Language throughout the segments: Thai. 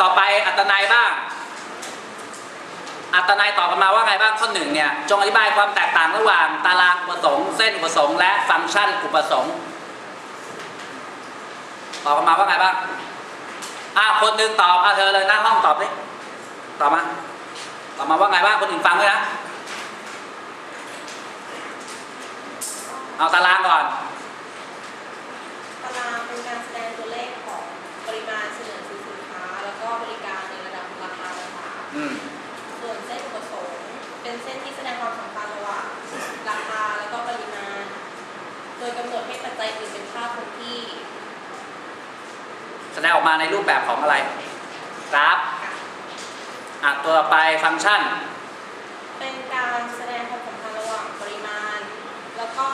ต่อไปอัตนัยบ้าง อัตนัยตอบกันมาว่าไงบ้างข้อหนึ่งเนี่ยจงอธิบายความแตกต่างระหว่างตารางอุปสงค์เส้นอุปสงค์และฟังก์ชันอุปสงค์ตอบกันมาว่าไงบ้างอ่าคนหนึ่งตอบอะเธอเลยหน้าห้องตอบดิตอบมาตอบมาว่าไงบ้างคนอื่นฟังด้วยนะเอาตารางก่อน ตารางเป็นการแสดงตัวเลขของปริมาณเสนอซื้อสินค้า แล้วก็บริการในระดับราคาต่าง อืม ๆส่วนเส้นอุปสงค์ เป็นเส้นที่แสดงความสัมพันธ์ระหว่างราคาแล้วก็ปริมาณ โดยกำหนดให้ปัจจัยอื่นเป็นค่าคงที่แสดงออกมาในรูปแบบของอะไรกราฟอะตัวต่อไปฟังก์ชัน เป็นการแสดงความสัมพันธ์ระหว่างปริมาณ แล้วก็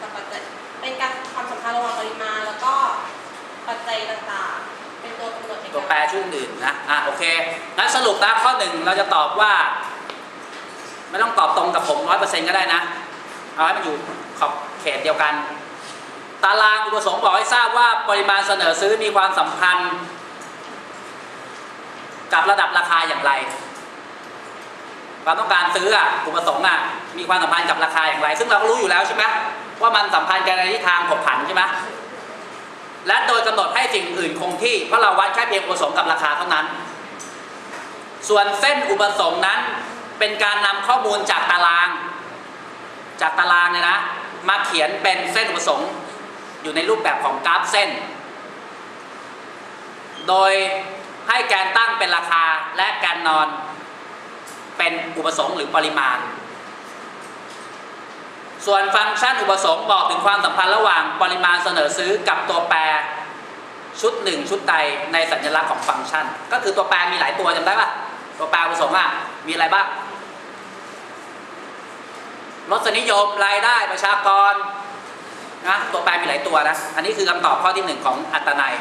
กับปัจจัยเป็นการความสัมพันธ์ระหว่างปริมาณ แล้วก็ปัจจัยต่างๆ เป็นตัวกำหนดในื่ออื่นนะอะโอเคงั้นสรุปนะข้อหนึ่งเราจะตอบว่า ไม่ต้องตอบตรงกับผมร้อยเปอร์เซ็นต์ก็ได้นะ เอาให้มันอยู่ขอบเขตเดียวกัน ตารางอุปสงค์บอกให้ทราบว่าปริมาณเสนอซื้อมีความสัมพันธ์ กับระดับราคาอย่างไรความต้องการซื้ออะอุปสงค์อะมีความสัมพันธ์กับราคาอย่างไร ซึ่งเราก็รู้อยู่แล้วใช่ไหมว่ามันสัมพันธ์กันในทิศทางผกผันใช่ไหม และโดยกำหนดให้สิ่งอื่นคงที่ เพราะเราวัดแค่เพียงอุปสงค์กับราคาเท่านั้น ส่วนเส้นอุปสงค์นั้นเป็นการนำข้อมูลจากตาราง จากตารางเนี่ยนะ มาเขียนเป็นเส้นอุปสงค์อยู่ในรูปแบบของกราฟเส้น โดยให้แกนตั้งเป็นราคาและแกนนอนเป็นอุปสงค์หรือปริมาณ ส่วนฟังก์ชันอุปสงค์บอกถึงความสัมพันธ์ระหว่างปริมาณเสนอซื้อกับตัวแปรชุดหนึ่งชุดใดในสัญลักษณ์ของฟังก์ชัน ก็คือตัวแปรมีหลายตัวจำได้ปะตัวแปรอุปสงค์อะมีอะไรบ้างรสนิยมรายได้ประชากรนะตัวแปรมีหลายตัวนะ อันนี้คือคำตอบข้อที่หนึ่งของอัตนัย